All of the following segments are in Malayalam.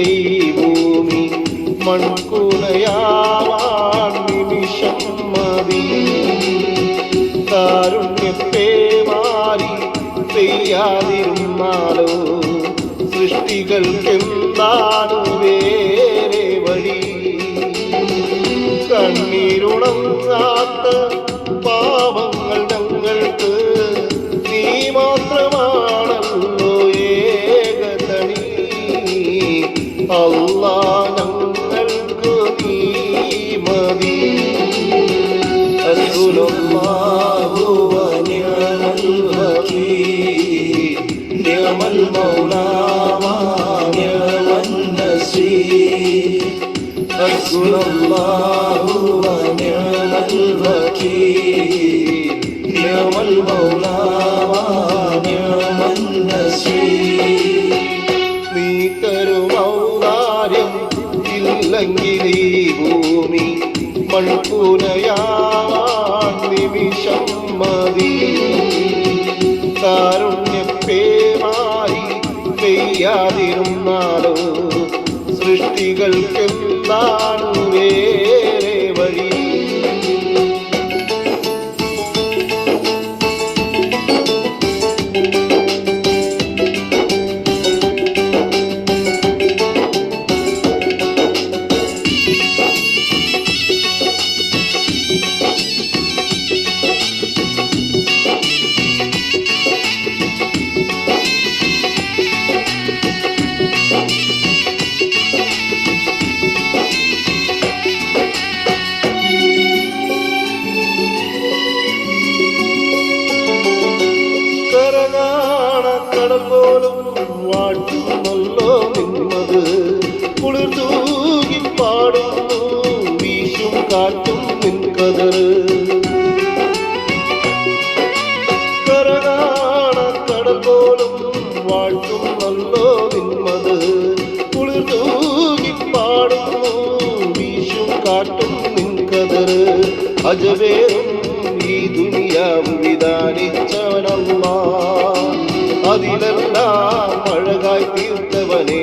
ഈ ഭൂമി മൺകുലയാവാൻ നിമിഷം മതി. കാരുണ്യത്തെ മാറി സൃഷ്ടികൾക്കെന്താണ് ഹസ്ബുനല്ലാഹു വനിഅമൽ വകീൽ നിഅമൽ മൗലാ വനിഅമൻ നസീർ حسبنا الله ونعم الوكيل نعم المولى ونعم النصير നീ തരുമൗദാര്യം ഇല്ലെങ്കിൽ ഈ ഭൂമി മൺപൂനയാൻ നിമിഷം മതി. കാരുണ്യപ്പേമായി സൃഷ്ടികൾക്കെന്താണ് വേറെ വീശും കാറ്റും നിൻകതറ് കരകാണക്കടൽ പോലും വാഴ്ത്തുന്നല്ലോ നിന്നത് കുളിർ തൂകി പാടുന്നു വീശും നിൻ നിൻകതറ് അജവേറും ഈ ദുനിയാവ് വിധാനിച്ചവനല്ല അതിലെല്ലാം അഴകായി തീർത്തവനെ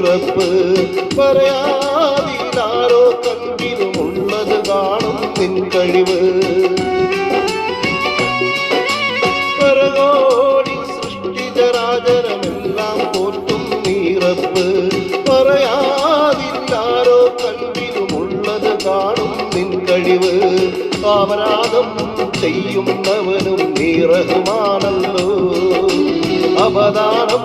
നീറപ്പ് പറയാതിലാരോ കണ്ടിലുമുള്ളത് കാണും നിൻ കഴിവ്. പരകോടി സൃഷ്ടിചരാചരമെല്ലാം പോറ്റും നീറപ്പ് പറയാതില്ലാരോ കണ്ടിലുമുള്ളത് കാണും നിൻ കഴിവ്. അപരാധം ചെയ്യുന്നവനും നീറഹുമാണല്ലോ അപദാനം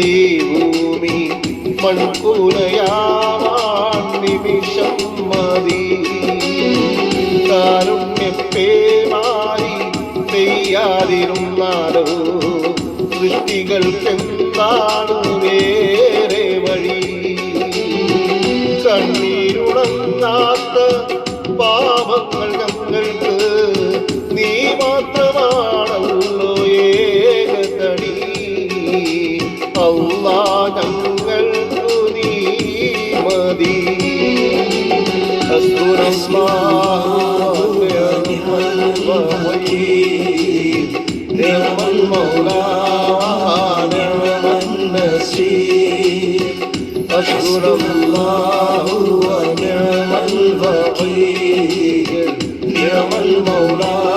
ഈ ഭൂമി മൺകുലയാവാൻ നിമിഷം മതി. കാരുണ്യപ്പേമാരി പെയ്യാതിരുന്നാലോ സൃഷ്ടികൾക്കെന്താണ് വേറെ نعم المولى نعم النصير حسبنا الله ونعم الوكيل نعم المولى